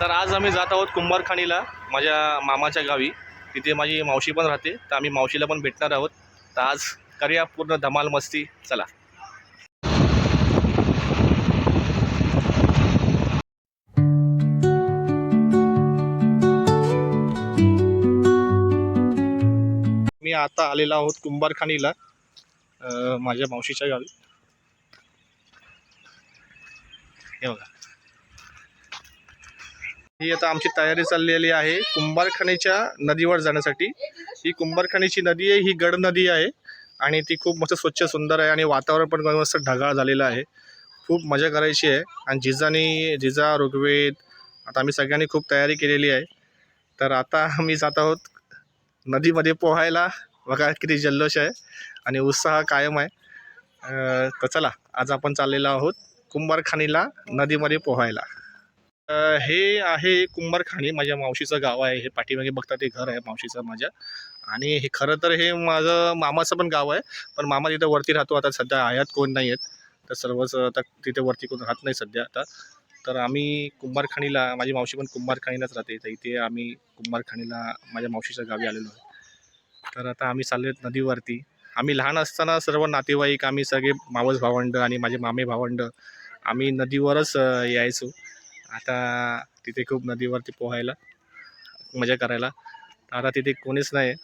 तर आज आम्ही जात आहोत कुंभारखाणीला माझ्या मामाच्या गावी. तिथे माझी मावशी पण राहते तर आम्ही मावशीला पण भेटणार आहोत. तर आज करूया पूर्ण धमाल मस्ती. चला. आता आलेलो आहोत कुंभारखाणीला माझ्या मावशीच्या गावी. हे बघा. ही आता आमची तयारी चाललेली आहे कुंभारखाणीच्या नदीवर जाण्यासाठी. ही कुंभारखाणीची नदी आहे ही गड नदी आहे आणि ती खूप मस्त स्वच्छ सुंदर आहे आणि वातावरण पण मस्त ढगाळ झालेलं आहे. खूप मजा करायची आहे आणि जिजानी जिजा ऋग्वेद आता आम्ही सगळ्यांनी खूप तयारी केलेली आहे. तर आता आम्ही जात आहोत नदीमध्ये पोहायला. बघा किती जल्लोष आहे आणि उत्साह कायम आहे. तर चला आज आपण चाललेलो आहोत कुंभारखाणीला नदीमध्ये पोहायला. हे आहे कुंभारखाणी माझ्या मावशीचं गाव आहे. हे पाठीमागे बघता ते घर आहे मावशीचं माझ्या. आणि हे खरं तर हे माझं मामाचं पण गाव आहे पण मामा तिथं वरती राहतो. आता सध्या आयात कोण नाही आहेत. तर सर्वच आता तिथे वरती कोण राहत नाही सध्या आता. तर आम्ही कुंभारखाणीला माझी मावशी पण कुंभारखाणीलाच राहते. तर इथे आम्ही कुंभारखाणीला माझ्या मावशीच्या गावी आलेलो आहे. तर आता आम्ही चाललो आहेत नदीवरती. आम्ही लहान असताना सर्व नातेवाईक आम्ही सगळे मावस भावंड आणि माझे मामे भावंड आम्ही नदीवरच यायचो. आता तिथे खूप नदीवरती पोहायला मजा करायला. आता तिथे कोणीच नाही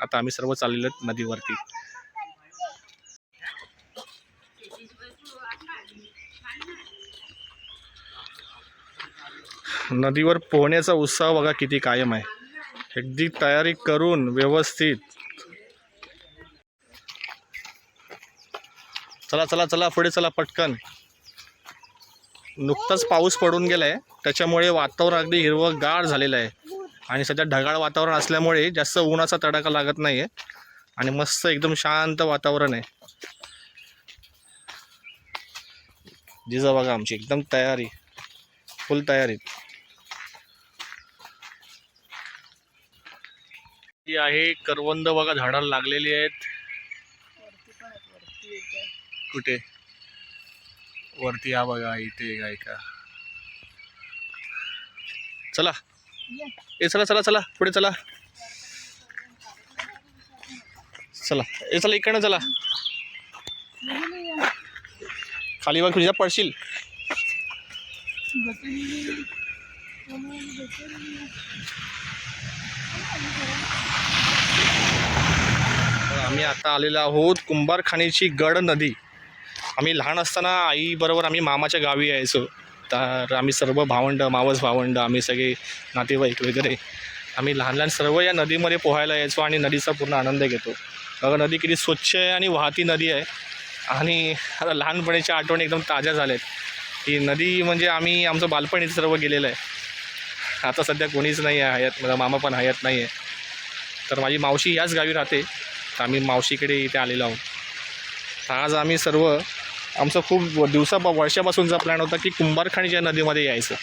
आता आम्ही सर्व चाललेलो आहेत नदीवरती. नदीवर पोहण्याचा उत्साह बघा किती कायम आहे. अगदी तयारी करून व्यवस्थित. चला चला चला पुढे चला पटकन. नुकताच पाऊस पडून गेलाय. त्याच्यामुळे वातावरण अगदी हिरवं गार झालेलं आहे. आणि सध्या ढगाळ वातावरण असल्यामुळे जास्त उन्हाचा तडाखा लागत नाही आहे आणि मस्त एकदम शांत वातावरण आहे. जिजा बघा आमची एकदम तयारी. फुल तयारी. ही आहे करवंद बघा झाडाला लागलेली आहेत. कुठे? वरती हा बघा इथे काय का? चला. ए चला चला चला. पुढे चला. चला. ए चला इकडनं चला. खाली बघ तुझ्या पडशील. आम्ही आता आलेलो आहोत कुंभारखाणीची गड नदी. आम्ही लहान असताना आईबरोबर आम्ही मामाच्या गावी यायचो. तर आम्ही सर्व भावंड मावस भावंड आम्ही सगळे नातेवाईक वगैरे आम्ही लहान लहान सर्व या नदीमध्ये पोहायला यायचो आणि नदीचा पूर्ण आनंद घेतो. बघा नदी किती स्वच्छ आहे आणि वाहती नदी आहे. आणि आता लहानपणीच्या आठवणी एकदम ताज्या झाल्या आहेत ही नदी म्हणजे आम्ही आमचं बालपण इथं सर्व गेलेलं आहे. आता सध्या कोणीच नाही आहे हयात माझा मामा पण हयात नाही आहे तर माझी मावशी याच गावी राहते. तर आम्ही मावशीकडे इथे आलेलो आहोत. आज आम्ही सर्व आमचं खूप दिवसा वर्षापासूनचा प्लॅन होता की कुंभारखाणीच्या नदीमध्ये यायचं.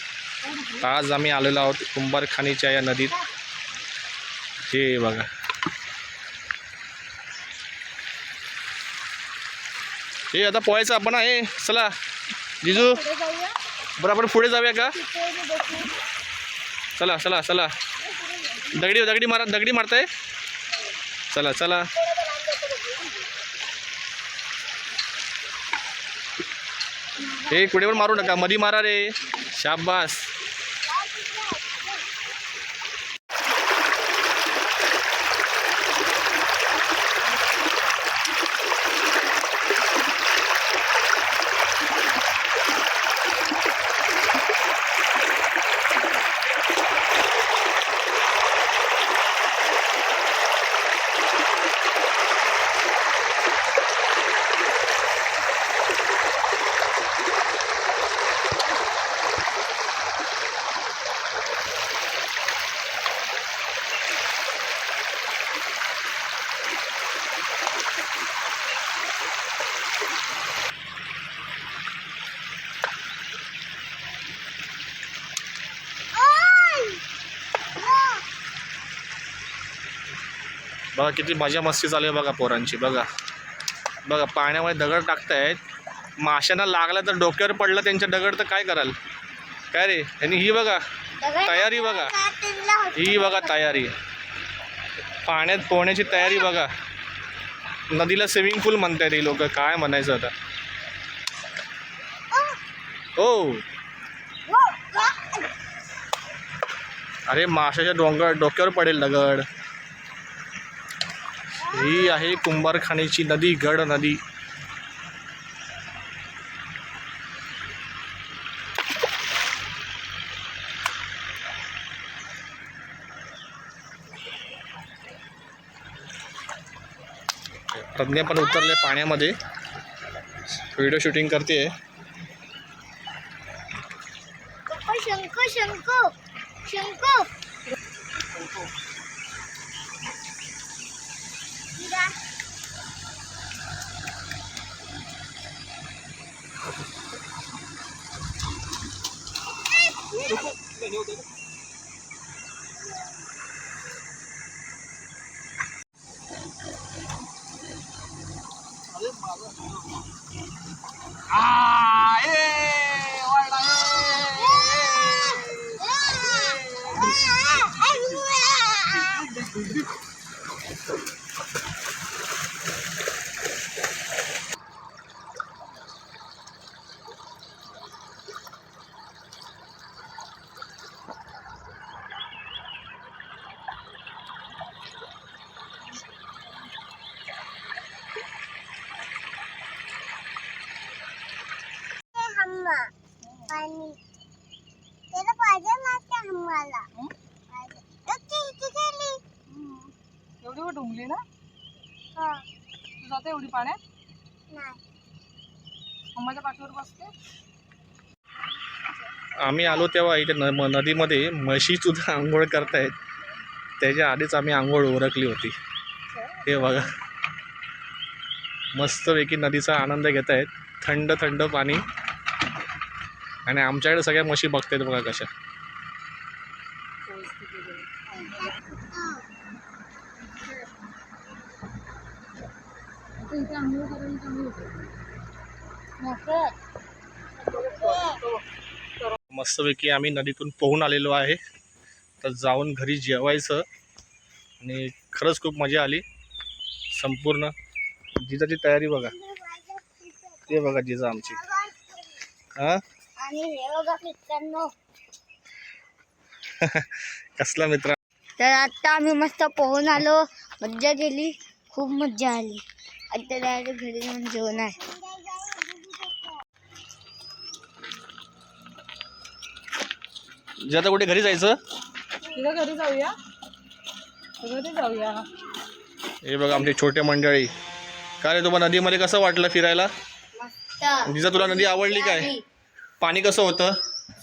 तर आज आम्ही आलेलो आहोत कुंभारखाणीच्या या नदीत. हे बघा. हे आता पोहायचं आपण आहे चला. जिजू बरं आपण पुढे जाऊया का? चला चला चला. दगडी दगडी मारा दगडी मारताय? चला चला. हे कुठे पण मारू नका. मधी मारा रे. शाबास. बघा किती मजा मस्ती चालू आहे बघा पोरांची बघा. बघा पाण्यामध्ये दगड टाकतायत. माशांना लागला तर डोक्यावर पडला त्यांच्या दगड तर काय कराल? काय रे? आणि ही बघा तयारी बघा. ही बघा तयारी. पाण्यात पोहण्याची तयारी बघा. नदीला स्विमिंग पूल म्हणतायत ही लोक काय म्हणायचं आता? हो. अरे माशाच्या डोंगर डोक्यावर पडेल दगड. ही आहे कुंभारखानीची नदी गड नदी. प्रज्ञा पण उतरले पाण्यामध्ये. व्हिडिओ शूटिंग करते 得空这牛得空 ओके इथे गेली. एवढी वर डुंगली ना? हो. तू जाते एवढी पाण्यात? नाही. मम्माच्या पाठीवर बसते? आम्ही आलो तेव्हा इथे न म- नदीमध्ये म्हशी सुद्धा आंघोळ करतायत. त्याच्या आधीच आम्ही आंघोळ उरकली होती. हे बघा. मस्तपैकी नदीचा आनंद घेत आहेत थंड थंड पाणी. आणि आमच्याकडे सगळ्या म्हशी बघतायत बघा कशा. मस्तपैकी आम्ही नदीतून पोहून आलेलो आहे. तर जाऊन घरी जेवायचं. आणि खरंच खूप मजा आली. संपूर्ण. जिजाची तयारी बघा. ते बघा जिजा आमची. हां? कसला मित्र? तर आता आम्ही मस्त पोहून आलो. मज्जा केली. खूप मज्जा आली. आता डायरेक्ट घरी जाऊन जेवण आहे जे आता कुठे घरी जायचं? तिला घरी जाऊया. घरी जाऊया. हे बघा आमची छोटे मंडळी. काय रे तुम्हाला नदीमध्ये कसं वाटलं फिरायला? मस्त. जिजा तुला नदी आवडली काय? पाणी कसं होतं?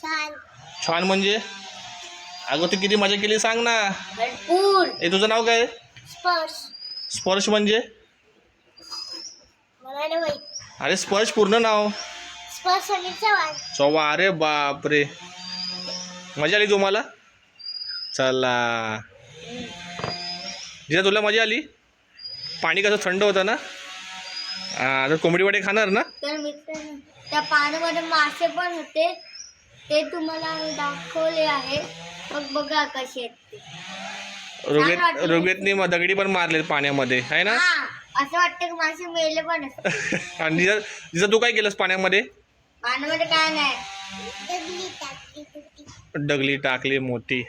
छान. छान म्हणजे? अगं तू किती मजा केली सांग ना. भरपूर. ए तुझं नाव काय? स्पर्श. स्पर्श म्हणजे? अरे स्पर्श पूर्ण नाव? स्पर्श चव्हाण. चव्हा अरे बापरे. मजा आली तुम्हाला? चला. जिजा तुला मजा आली? पाणी कसं थंड होतं ना? तर कोंबडी वडे खाणार ना? तर मित्रांनो त्या पाण्यामध्ये मासे पण होते. ते तुम्हाला आम्ही दाखवले आहे. मग बघा कसे आहेत ते. ऋग्वेद वाटलं. म- दगडी पण मारले पाण्यामध्ये. आहे ना? हा. असं वाटतं की मासे मेले पण आणि जिजा जिजा तू काय केलंस पाण्यामध्ये? पाण्यामध्ये काय नाही. डगली टाकली मोठी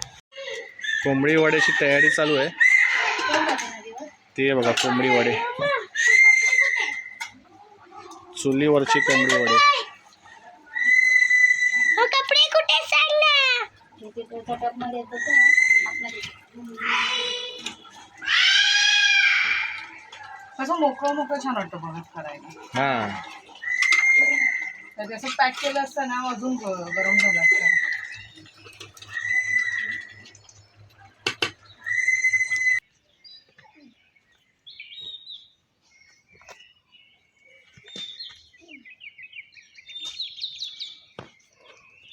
कोंबडी वड्याची तयारी चालू आहे. ते बघा कोंबडी वडे. चुलीवरची कोंबडी वडे. कपडे कुठे सांग ना कसं मोकळं मोकळं छान वाटतं बघत करायला. हां. तर असं पॅक केलं असतं ना अजून ग- गरम झालं असतं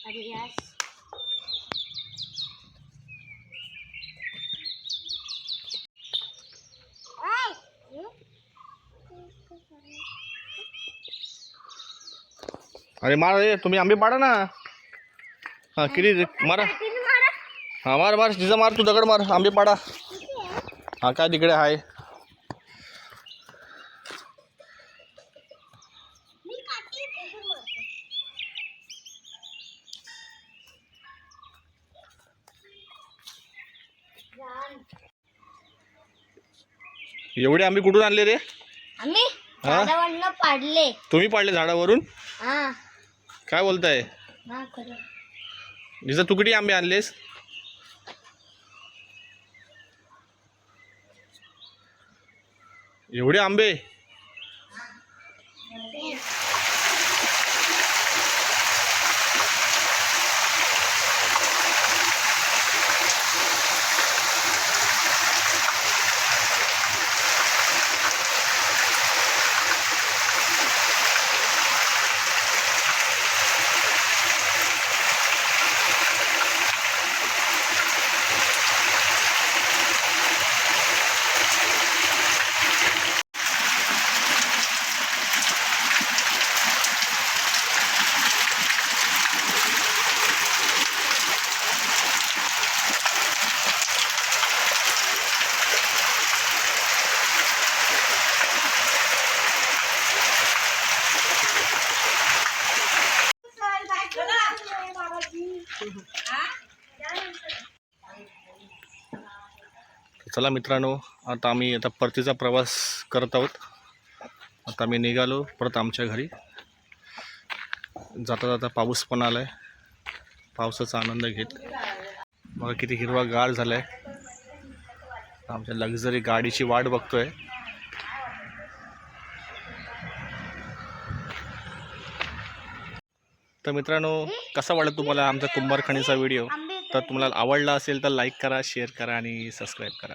अरे यार अरे मार रे तुम्ही आंबे पाडा ना. हां किती मारा. हां मार मार तिचा मार तू दगड मार आंबे पाडा. हा काय तिकडे आहे एवढे आंबे कुठून आणले रे? आम्ही हा? झाडावरनं पाडले. तुम्ही पाडले झाडावरून? हा. काय बोलताय? जिजा तू किती आंबे आणलेस? एवढे आंबे? चला मित्रांनो आता आम्ही आता परतीचा प्रवास करत आहोत. आता आम्ही निघालो परत आमच्या घरी. जाता जाता पाऊस पण आला आहे पावसाचा आनंद घेत. मला किती हिरवा गाळ झाला आहे आमच्या लक्झरी गाडीची वाट बघतोय. तर मित्रांनो कसा वाटला तुम्हाला आमचा कुंभारखणीचा व्हिडिओ तर तुम्हाला आवडला असेल तर लाईक करा शेअर करा आणि सबस्क्राईब करा.